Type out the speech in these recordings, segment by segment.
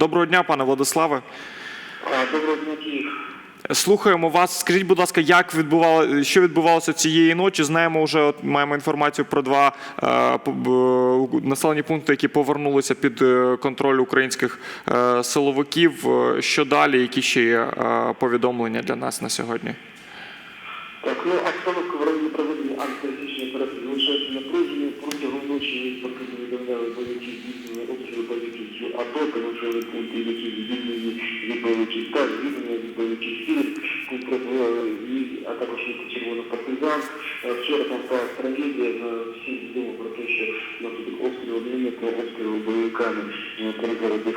Доброго дня, пане Владиславе. Доброго дня, Київ. Слухаємо вас. Скажіть, будь ласка, як відбувало, що відбувалося цієї ночі? Знаємо, вже от маємо інформацію про два е, населені пункти, які повернулися під е, контроль українських е, силовиків. Е, Що далі? Які ще є е, повідомлення для нас на сьогодні? Так, ну, обстановка в районі проведення антитерористичної операції залишається напруженою. Протягом ночі поки повідомляли бойовики бойовиків з АТО та населені пункти, які звільнені від бойовиків та звільнені від бойовиків сили. Тут працювали і, а також і червоних партизан. Е, Вчора там сталася трагедія. Е, Всі відомо про те, що внаслідок обстрілу мінометного обстрілу бойовиками е, перегородив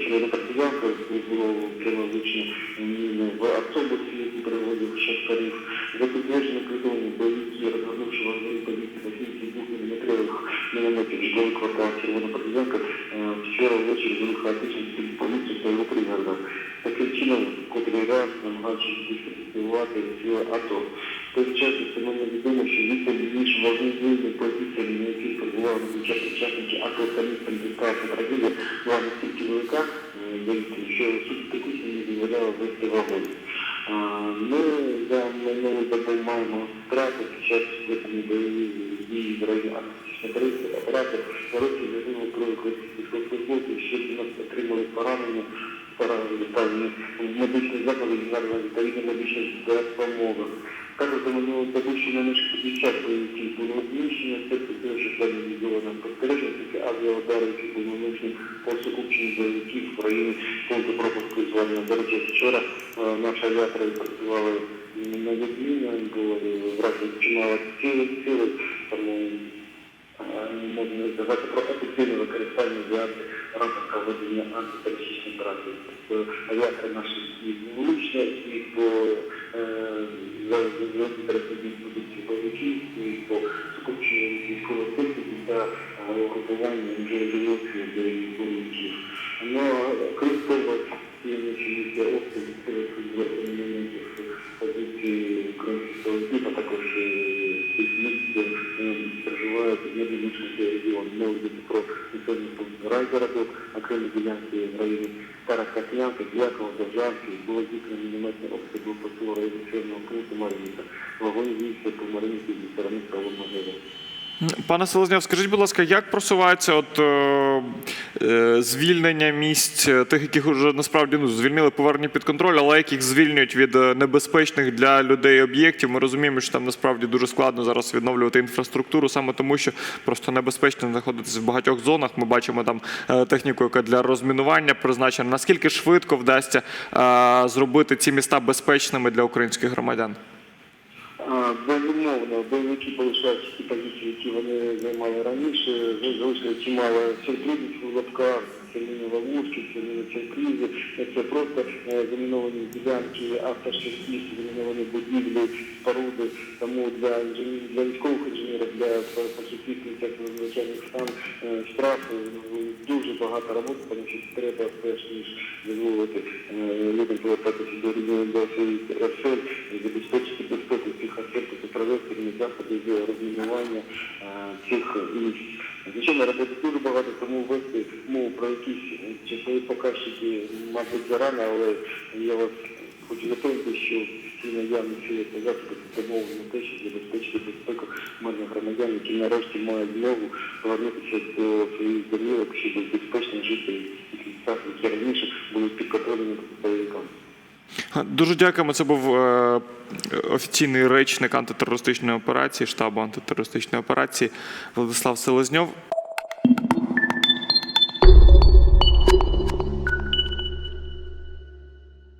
червона партизанка, було прямо влучно міни в автобусі, який перевозив шахтарів. За підтвердженням повідомлення бойовики, розгорнувши важливі позиції на кінці двох міліметрових мінометів житловий квартал Червона партизанка, хаотичну поліцію та його пригородах. Таким чином, котрий раз намагаючись дискредитувати сили АТО. В той час достеменно відомо, що відповідь між важливими позиціями, на яких перебували звичайні учасники АТО та містом дистанції трагедія, була настільки велика, що суть технічно не дозволяла вести вагон. Ми за минулу добу маємо втрати під час ведення бойових дій в районі антитерористичної операції. Наразі загинуло про українських військовослужбовців, ще 12 отримали поранення, поранення доставлені в медичні заклади і відповідно медична допомога. Також добу ще на наших 50 бойовиків було знищено, це що плані відбуло спостереження, тільки авіаудари, які були нанесені по сукупченню бойовиків в районі пункту пропуску звання. До речі, вчора е, наші авіатори працювали на відміну, було вражено чимало тому е, можна сказати про ефективне використання авіації рамках проведення антитерористичної операції. Тобто авіатори наші і влучно, і по завжди позиції бойовиків, і по скупченню військової техніки та групування угрупування вже живочих бойовиків. Окремі ділянки в районі Старокотлянки, Дякова, Державки, було здійснено мінометний обстріл по цілу району Чорного пункту Мар'їнка. Вогонь вівся по Мар'їнці зі сторони Геля. Пане Селезнєв, скажіть, будь ласка, як просувається от, е, е, звільнення місць е, тих, яких вже насправді ну, звільнили, повернені під контроль, але яких звільнюють від е, небезпечних для людей об'єктів? Ми розуміємо, що там насправді дуже складно зараз відновлювати інфраструктуру, саме тому, що просто небезпечно знаходитися в багатьох зонах. Ми бачимо там техніку, яка для розмінування призначена. Наскільки швидко вдасться е, зробити ці міста безпечними для українських громадян? Безумовно, бойовики полишають ті позиції, які вони займали раніше, залишили чимало сюрпризів у лапках, терміни ловушки, терміни сюрпризи. Це просто е, заміновані ділянки, автошляхів, заміновані будівлі, споруди. Тому для для військових інженерів, для фахівців як надзвичайних стан е, штрафи ну, дуже багато роботи, тому що треба перш ніж дозволити е, людям повертатися до своїх осель, забезпечити безпеку цих осель, заходи з розмінування е, цих місць. Звичайно, роботи дуже багато, тому вести мову про якісь часові показчики, мабуть, зарано, але я вас хочу запевнити, що всі наявні та засоби на те, щоб забезпечити безпеку мирних громадян, які нарешті мають змогу повернутися до своїх домівок, щоб безпечно жити тих місцях, які раніше були бойовикам. Дуже дякуємо. Це був е, офіційний речник антитерористичної операції, штабу антитерористичної операції Владислав Селезньов.